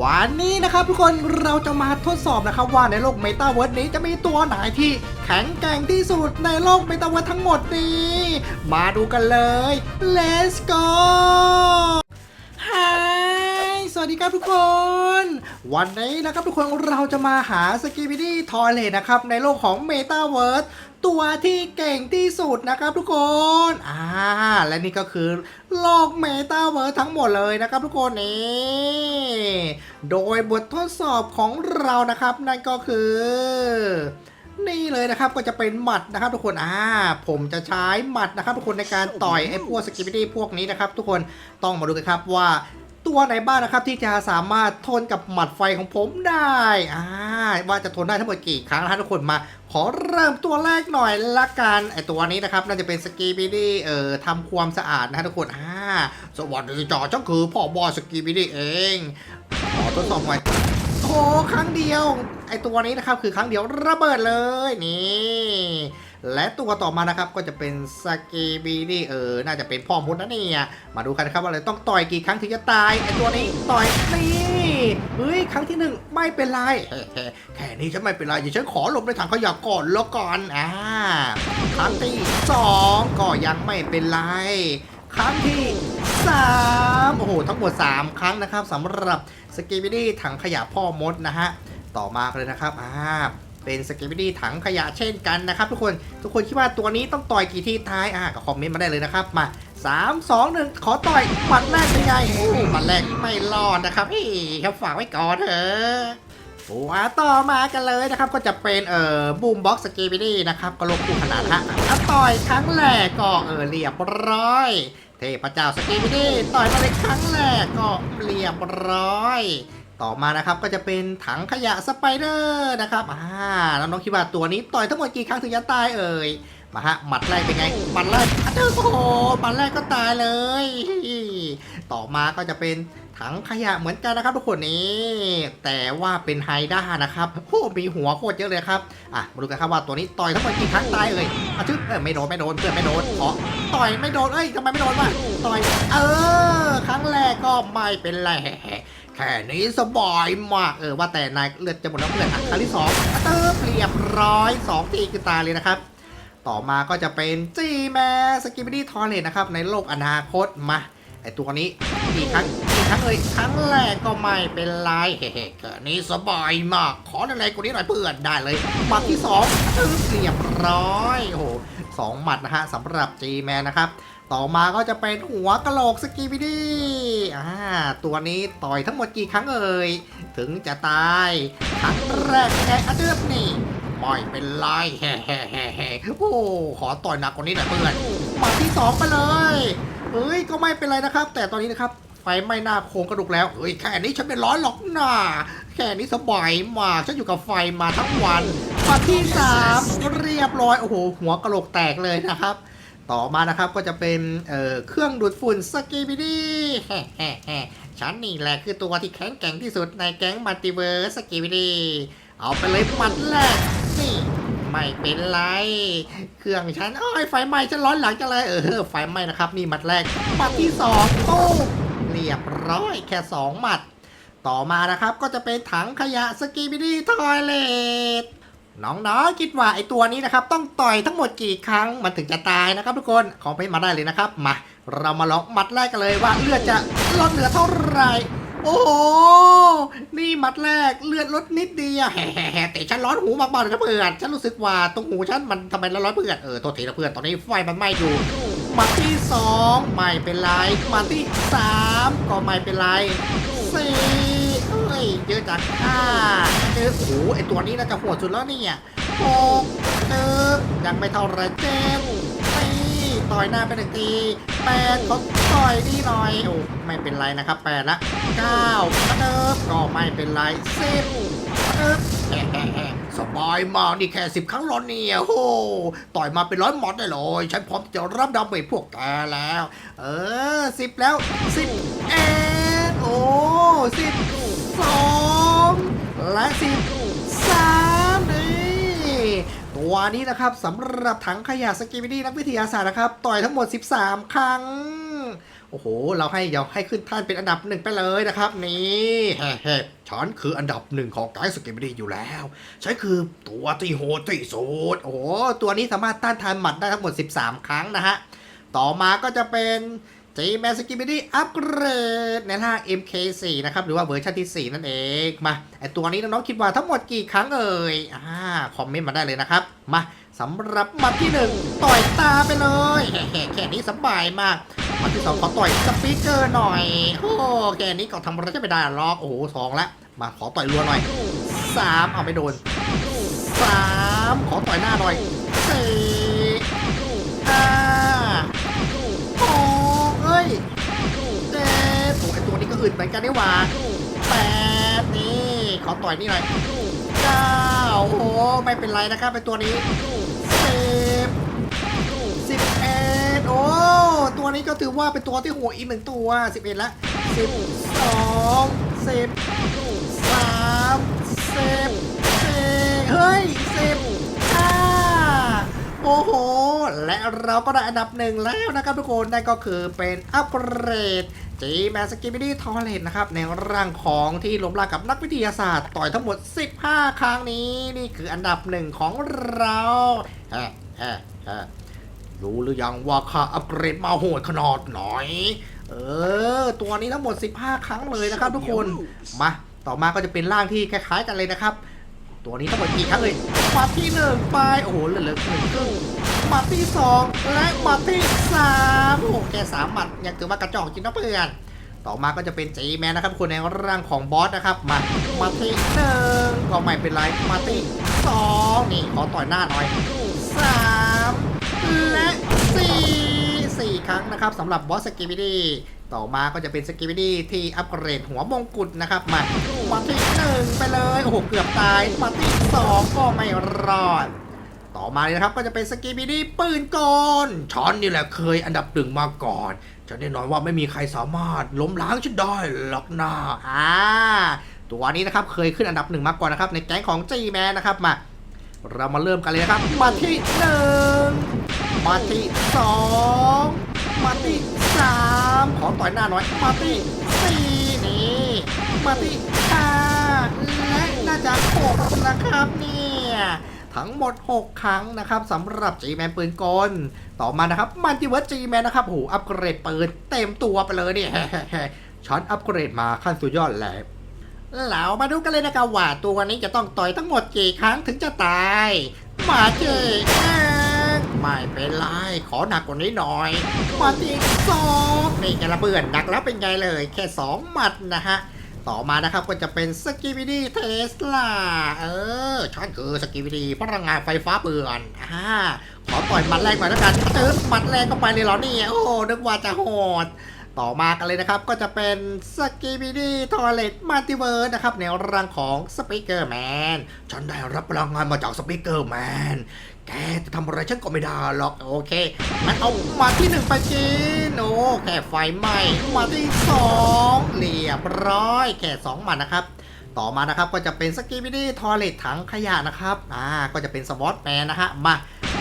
วันนี้นะครับทุกคนเราจะมาทดสอบนะครับว่าในโลกเมตาเวิร์สนี้จะมีตัวไหนที่แข็งแกร่งที่สุดในโลกเมตาเวิร์สทั้งหมดนี้ มาดูกันเลย let's go ฮา วัสดีครับทุกคน วันนี้นะครับทุกคนเราจะมาหาสกีบิดี้ทอยเลตนะครับ ในโลกของเมตาเวิร์สตัวที่เก่งที่สุดนะครับทุกคนอ่าและนี่ก็คือโลกเมตาเวิร์สทั้งหมดเลยนะครับทุกคนนี่โดยบททดสอบของเรานะครับ นั่นก็คือนี่เลยนะครับก็จะเป็นหมัดนะครับทุกคนอ่าผมจะใช้หมัดนะครับทุกคนในการต่อยไอ้พวกสกิปปี้พวกนี้นะครับทุกคนต้องมาดูกันครับว่า ตัวไหนบ้างนะครับที่จะสามารถทนกับหมัดไฟของผมได้อ่าว่าจะทนได้ทั้งหมดกี่ครั้งนะทุกคนมา ขอเริ่มตัวแรกหน่อยละกันไอตัวนี้นะครับน่าจะเป็นสกีบิดี้เอ่อทำความสะอาดนะทุกคนอ่าสวัสดีจ่อฉันคือพ่อบอสกีบิดี้เองขอทดสอบหน่อยโอ้ครั้งเดียว ไอตัวนี้นะครับคือครั้งเดียวระเบิดเลยนี่ และตัวต่อมานะครับก็จะเป็นสกีบีนี่เออ น่าจะเป็นพ่อมดนะเนี่ยมาดูกันนะครับว่าเลยต้องต่อยกี่ครั้งถึงจะตายไอตัวนี้ต่อยนี่เฮ้ยครั้งที่หนึ่งไม่เป็นไรแค่นี้ฉันไม่เป็นไรเดี๋ยวฉันขอหลบในถังขยะก่อนแล้วก่อนอ่าครั้งที่สองก็ยังไม่เป็นไรครั้งที่สามโอ้โห ทั้งหมด 3 ครั้งนะครับสำหรับสกีบิดี้ถังขยะพ่อมดนะฮะ ต่อมาเลยนะครับอ่า เป็นสกีบิดี้ถังขยะเช่นกันนะครับทุกคนทุกคนคิดว่าตัวนี้ต้องต่อยกี่ทีท้ายอ่าก็คอมเมนต์มาได้เลยนะครับมา 3 2 1 ขอต่อยหมัดแรกเป็นไงโอ้หมัดแรกไม่รอดนะครับเฮ้ครับฝากไว้ก่อนเถอะตัวต่อมากันเลยนะครับ ก็จะเป็นเอ่อบูมบ็อกสกีบิดี้นะครับก็ลบคู่ขนาดฮะถ้าต่อยครั้งแรกก็เออเรียบร้อย เทพเจ้าสกีบิดี้ต่อยมาในครั้งแรกก็เรียบร้อย ต่อมานะครับก็จะเป็นถังขยะสไปเดอร์นะครับอ่าแล้วน้องคิดว่าตัวนี้ต่อยทั้งหมดกี่ครั้งถึงจะตายเอ่ยมาฮะหมัดแรกเป็นไงหมัดแรกอ้าโอ้โหหมัดแรกก็ตายเลย ต่อมาก็จะเป็นถังขยะเหมือนกันนะครับทุกคนนี้ แต่ว่าเป็นไฮด้านะครับโอ้มีหัวโคตรเยอะเลยครับอะมาดูกันครับว่าตัวนี้ต่อยทั้งหมดกี่ครั้งตายเอ่ยอะชึบเออไม่โดนไม่โดนเพื่อนไม่โดนขอต่อยไม่โดนเอ้ยทำไมไม่โดนวะต่อยเออ ครั้งแรกก็ไม่เป็นไร แค่นี้สบายมาก เออว่าแต่นายเลือดจะหมดแล้วเพื่อนอะครั้งที่สองเติมเรียบร้อยสองทีคือตายเลยนะครับ ต่อมาก็จะเป็นจีแมสกิปปี้ทอร์เรนนะครับ ในโลกอนาคตมาไอตัวนี้กี่ครั้งกี่ครั้งเอ่ยครั้งแรกก็ไม่เป็นไรเฮ้ๆแค่นี้สบายมาก ขออะไรกว่านี้หน่อยเพื่อนได้เลยหมัดที่สองตึ้งเรียบร้อยโอ้โหสองหมัดนะฮะสำหรับจีแมนนะครับ ต่อมาก็จะเป็นหัวกะโหลกสกีบิดี้อ่า ตัวนี้ต่อยทั้งหมดกี่ครั้งเอ่ย ถึงจะตาย ครั้งแรกไงอเดือบนี่ไม่เป็นไรแฮ่แฮ่แฮ่แฮ่โอ้ขอต่อยหนักกว่านี้หน่อยเพื่อนมัดที่สองไปเลยเฮ้ยก็ไม่เป็นไรนะครับ แต่ตอนนี้นะครับไฟไหม้หน้าโครงกระดูกแล้วเฮ้ยแค่นี้ฉันเป็นร้อยหรอกนะแค่นี้สบายมากฉันอยู่กับไฟมาทั้งวันมัดที่สามเรียบร้อยโอ้โหหัวกระโหลกแตกเลยนะครับต่อมานะครับก็จะเป็นเเครื่องดูดฝุ่นสกีบิดี้ ฉันนี่แหละคือตัวที่แข็งแกร่งที่สุดในแก๊งมัลติเวิร์สกีบิดีเอาไปเลยหมัดแรกนี่ไม่เป็นไร เครื่องฉันโอ้ยไฟไหม้ฉันร้อนหลังจังเลยเออไฟไหม้นะครับ นี่หมัดแรกหมัดที่สองโอ้เรียบร้อยแค่สองหมัด ต่อมานะครับก็จะเป็นถังขยะสกีบิดีทอยเลตน้องๆคิดว่าไอตัวนี้นะครับ ต้องต่อยทั้งหมดกี่ครั้งมันถึงจะตายนะครับทุกคนคอมเมนต์มาได้เลยนะครับมา เรามาลองมัดแรกกันเลยว่าเลือดจะลดเหลือเท่าไหร่ โอ้โห นี่มัดแรกเลือดลดนิดเดียวแฮ่ๆแต่ฉันร้อนหูมากๆเลยนะเพื่อนฉันรู้สึกว่าตรงหูฉันมันทำไมร้อนเพื่อนเออโทษทีนะเพื่อนตอนนี้ไฟมันไหม้อยู่มัดที่สองไม่เป็นไรมัดที่สามก็ไม่เป็นไรสี่เอ้ยเยอะจังห้าเออโอ้โหไอตัวนี้น่าจะโหดสุดแล้วเนี่ยหกเออยังไม่เท่าไรเจ็ด ต่อยหน้าไปหนึ่งทีแปดเขาต่อยนี่หน่อยโอ้ไม่เป็นไรนะครับแปดละเก้าเดิมก็ไม่เป็นไรสิบเดิมสบายมากนี่แค่สิบครั้งหรอเนี่ยโอ้ต่อยมาเป็นร้อยหมดได้เลยฉันพร้อมจะรับดาเมจพวกแกแล้ว เออสิบแล้วสิบเอ็ดโอ้สิบสองและสิบ ตัวนี้นะครับสำหรับถังขยะสกีบิดี้นักวิทยาศาสตร์นะครับ ต่อยทั้งหมด 13 ครั้ง โอ้โห เราให้ยาให้ขึ้นท่านเป็นอันดับหนึ่งไปเลยนะครับ นี่แฮ่ฉันคืออันดับหนึ่งของไกด์สกิบดีอยู่แล้วฉันคือตัวที่โหดที่สุดโอ้โหตัวนี้สามารถต้านทานหมัดได้ทั้งหมด 13 ครั้งนะฮะต่อมาก็จะเป็น ทีแมนสกิมิดี้อัปเกรดในล่าง MK4 นะครับ หรือว่าเวอร์ชันที่ 4 นั่นเอง มาไอตัวนี้น้องๆคิดว่าทั้งหมดกี่ครั้งเอ่ยอ่าคอมเมนต์มาได้เลยนะครับ มาสำหรับมัดที่ 1 ต่อยตาไปเลยแค่นี้สบายมากมัดที่ 2 ขอต่อยสปีกเกอร์หน่อยโอ้แค่นี้ก็ทำอะไรจะไม่ได้หรอกโอ้โหสองละมาขอต่อยรัวหน่อย 3 เอาไม่โดน 3 ขอต่อยหน้าหน่อย4 อ้ไอตัวนี้ก็อึดเหมือนกันนี่หว่าแปดนี่ขอต่อยนี่หน่อยเก้าโอ้โหไม่เป็นไรนะครับไอตัวนี้สิบสิบเอ็ดโอ้ตัวนี้ก็ถือว่าเป็นตัวที่โหัวอีกหนึ่งตัวสิบเอ็ดละสิบสองสิบสามสิบสี่เฮ้ยสิบ โอ้โห และเราก็ได้อันดับหนึ่งแล้วนะครับทุกคน นั่นก็คือเป็นอัปเกรดจีแมสกิบิดี้ทอเลนนะครับ ในร่างของที่ล้มลากับนักวิทยาศาสตร์ ต่อยทั้งหมด 15 ครั้งนี้ นี่คืออันดับหนึ่งของเราฮะฮะฮะรู้หรือยังว่าค่าอัปเกรดมาโหดขนาดไหนเออ ตัวนี้ทั้งหมด 15 ครั้งเลยนะครับทุกคน มา ต่อมาก็จะเป็นร่างที่คล้ายๆกันเลยนะครับ ตัวนี้ทั้งหมดกี่ครั้งเลยหมัดที่หนึ่งไปโอ้โหเหลือเหลือหนึ่งครึ่งหมัดที่สองและหมัดที่สามโอ้โหแค่สามหมัดยังถือว่ากระจอกจริงนะเพื่อนต่อมาก็จะเป็นจีแมนนะครับคนในร่างของบอสนะครับมาหมัดที่หนึ่งก็ไม่เป็นไรหมัดที่สองนี่ขอต่อยหน้าหน่อยสามและสี่ ครั้งนะครับสำหรับบอสสกิบิดี้ต่อมาก็จะเป็นสกิบิดี้ที่อัปเกรดหัวมงกุฎนะครับ มาหมัดที่หนึ่งไปเลยโอ้โหเกือบตายหมัดที่สองก็ไม่รอด ต่อมาเลยนะครับก็จะเป็นสกีบิดี้ปืนกลฉันนี่แหละเคยอันดับหนึ่งมาก่อนฉันแน่นอนว่าไม่มีใครสามารถล้มล้างฉันได้หรอกนะอ่าตัวนี้นะครับเคยขึ้นอันดับหนึ่งมาก่อนนะครับในแก๊งของจีแมนนะครับมาเรามาเริ่มกันเลยนะครับมาที่หนึ่งมาที่สอง มาที่สามขอต่อยหน้าหน่อย มาที่สี่นี่มาที่ห้าและน่าจะหกนะครับเนี่ยทั้งหมด 6 ครั้งนะครับสำหรับ G-Man ปืนกล ต่อมานะครับมันติเวิร์ด G-Man นะครับโหอัปเกรดปืนเต็มตัวไปเลยเนี่ยฉันอัปเกรดมาขั้นสุดยอดแล้วเรามาดูกันเลยนะครับว่าตัวนี้จะต้องต่อยทั้งหมดกี่ครั้งถึงจะตาย มาเจอ ไม่เป็นไร ขอหนักกว่านี้หน่อยมาที่สองนี่ไงละเบื่อนหนักแล้วเป็นไงเลย แค่2หมัดนะฮะ ต่อมานะครับก็จะเป็นสกิบิดี้เทสลาเออฉันคือสกิบิดี้พลังงานไฟฟ้าเบือนอ่าขอต่อยหมัดแรกหน่อยแล้วกันเติมหมัดแรกก็ไปเลยเหรอเนี่ยโอ้นึกว่าจะโหดต่อมากันเลยนะครับก็จะเป็นสกิบิดี้ทอเลตมัลติเวิร์นะครับในร่างของสปีกเกอร์แมนฉันได้รับพลังงานมาจากสปีกเกอร์แมน แกจะทำอะไรฉันก็ไม่ได้หรอกโอเคงั้นเอามาที่หนึ่งไปกินโอ้แค่ไฟไหม้มาที่สองเรียบร้อย แค่สองมัดนะครับ ต่อมานะครับก็จะเป็นสกีบิดี้ทอเลตถังขยะนะครับอ่าก็จะเป็นสวอตแมนนะฮะมา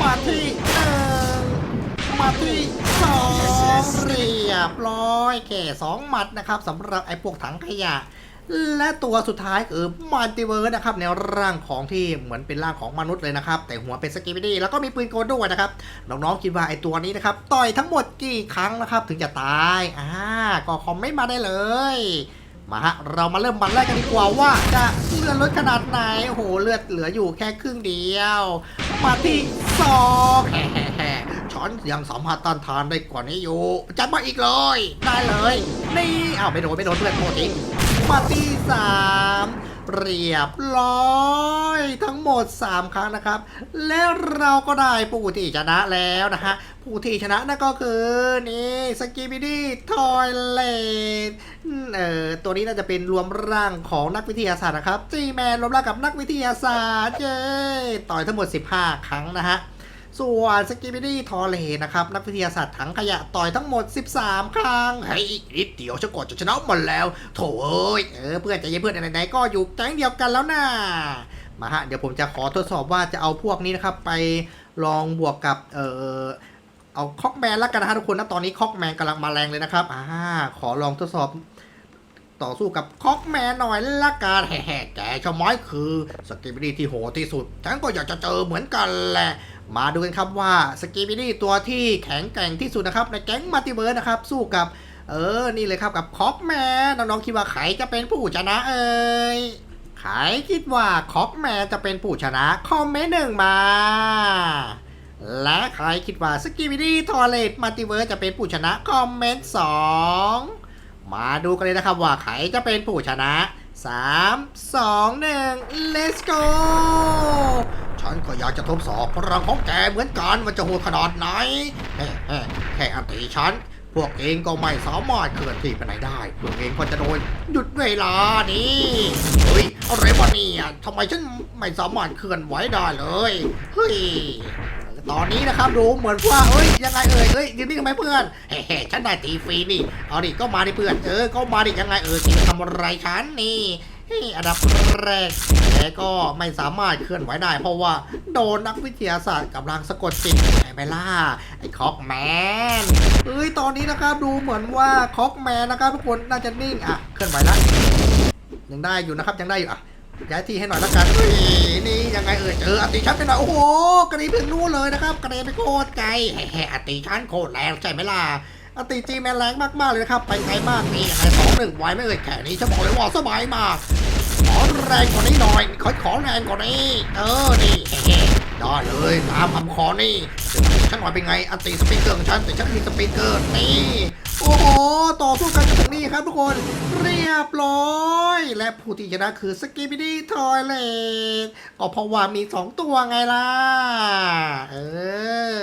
มาที่หนึ่งมาที่สองเรียบร้อย แค่สองหมัดนะครับสำหรับไอ้พวกถังขยะ และตัวสุดท้ายคือมัลติเวิร์สนะครับในร่างของที่เหมือนเป็นร่างของมนุษย์เลยนะครับ แต่หัวเป็นสกิบิดี้แล้วก็มีปืนโกลด้วยนะครับน้องๆคิดว่าไอตัวนี้นะครับต่อยทั้งหมดกี่ครั้งนะครับถึงจะตายอ่าก็คอมเมนต์มาได้เลยมาฮะเรามาเริ่มมันแรกกันดีกว่าว่าจะเลือดลดขนาดไหนโอ้โหเลือดเหลืออยู่แค่ครึ่งเดียว มาที่สองแฮ่ๆๆช้อนยังสามารถต้านทานได้กว่านี้อยู่จัดมาอีกเลย ได้เลย นี่อ้าวไม่โดนไม่โดนเพื่อนโทษที มาที่สามเรียบร้อยทั้งหมด 3 ครั้งนะครับ แล้วเราก็ได้ผู้ที่ชนะแล้วนะฮะผู้ที่ชนะนั่นก็คือนี่สกิบิดี้ทอยเลตเอ่อตัวนี้น่าจะเป็นรวมร่างของนักวิทยาศาสตร์นะครับจีแมนรวมร่างกับนักวิทยาศาสตร์เย้ต่อยทั้งหมด 15 ครั้งนะฮะ ส่วนสกิบิดี้ทอเลนะครับ นักวิทยาศาสตร์ถังขยะต่อยทั้งหมด 13 ครั้ง เฮ้ยอีกนิดเดียวฉันกดจะชนะมันแล้ว โถเอ้ยเออเพื่อนใจเย็นเพื่อนไหนๆก็อยู่แก๊งเดียวกันแล้วนะมาฮะ เดี๋ยวผมจะขอทดสอบว่าจะเอาพวกนี้นะครับ ไปลองบวกกับเออเอาเอาคอกแมนแล้วกันนะฮะทุกคนนะตอนนี้คอกแมนกำลังมาแรงเลยนะครับอ่าขอลองทดสอบ ต่อสู้กับคอกแมนหน่อยละกันแฮ่ๆแกชะม้อยคือสกิบิดี้ที่โหดที่สุด ฉันก็อยากจะเจอเหมือนกันแหละ มาดูกันครับว่าสกิบิดี้ตัวที่แข็งแกร่งที่สุดนะครับ ในแก๊งมัลติเวิร์สนะครับ สู้กับ เออ นี่เลยครับกับคอกแมนน้องๆคิดว่าใครจะเป็นผู้ชนะเอ่ยใครคิดว่าคอกแมนจะเป็นผู้ชนะคอมเมนต์หนึ่งมาและใครคิดว่าสกิบิดี้ทอร์เรตมัลติเวิร์สจะเป็นผู้ชนะคอมเมนต์สอง มาดูกันเลยนะครับว่าใครจะเป็นผู้ชนะ 3 2 1 let's go ฉันก็อยากจะทดสอบพลังของแกเหมือนกันว่าจะโหดขนาดไหนแฮ่แฮ่แค่อันตีฉัน พวกเองก็ไม่สามารถเคลื่อนที่ไปไหนได้ พวกเองก็จะโดนหยุดเวลานี่เฮ้ยอะไรวะเนี่ยทำไมฉันไม่สามารถเคลื่อนไหวได้เลยเฮ้ย ตอนนี้นะครับดูเหมือนว่าเอ้ยยังไงเอ่ยเอ้ยยืนนี่ทำไมเพื่อนเฮ้ๆฉันได้ตีฟรีนี่เอาดิก็มาดิเพื่อนเออก็มาดิยังไงเออจะทำอะไรฉันนี่เฮ้ยอันดับแรกแต่ก็ไม่สามารถเคลื่อนไหวได้ เพราะว่าโดนนักวิทยาศาสตร์กำลังสะกดจิตไอ้ไปล่าไอ้คอกแมนเอ้ยตอนนี้นะครับดูเหมือนว่าคอกแมนนะครับทุกคนน่าจะนิ่งอะเคลื่อนไหวแล้วยังได้อยู่นะครับยังได้อยู่อะ ย้ายที่ให้หน่อยละกันเฮ้ยนี่ยังไงเอ่ยเจออติชันไปหน่อยโอ้โหกระดิ่งถึงนู่นเลยนะครับกระดิ่งไปโคตรไกลแฮ่อติชันโคตรแรงใช่ไหมล่ะอติจีแมนแรงมากๆเลยนะครับไปไกลมากนี่ไงสองหนึ่งไวไหม่เอ่ยแค่นี้ฉันบอกเลยว่าสบายมากขอแรงกว่านี้หน่อยขอขอแรงกว่านี้เออนี่ได้เลยตามคำขอนี่ฉันหน่อยเป็นไงอติสปริงเกอร์ของฉันแต่ฉันมีสปริงเกอร์นี่ โอ้โห ต่อสู้กันจนถึงนี่ครับทุกคน เรียบร้อย และผู้ที่ชนะคือสกิบิดี้ทอยเลตก็เพราะว่ามีสองตัวไงล่ะ เออ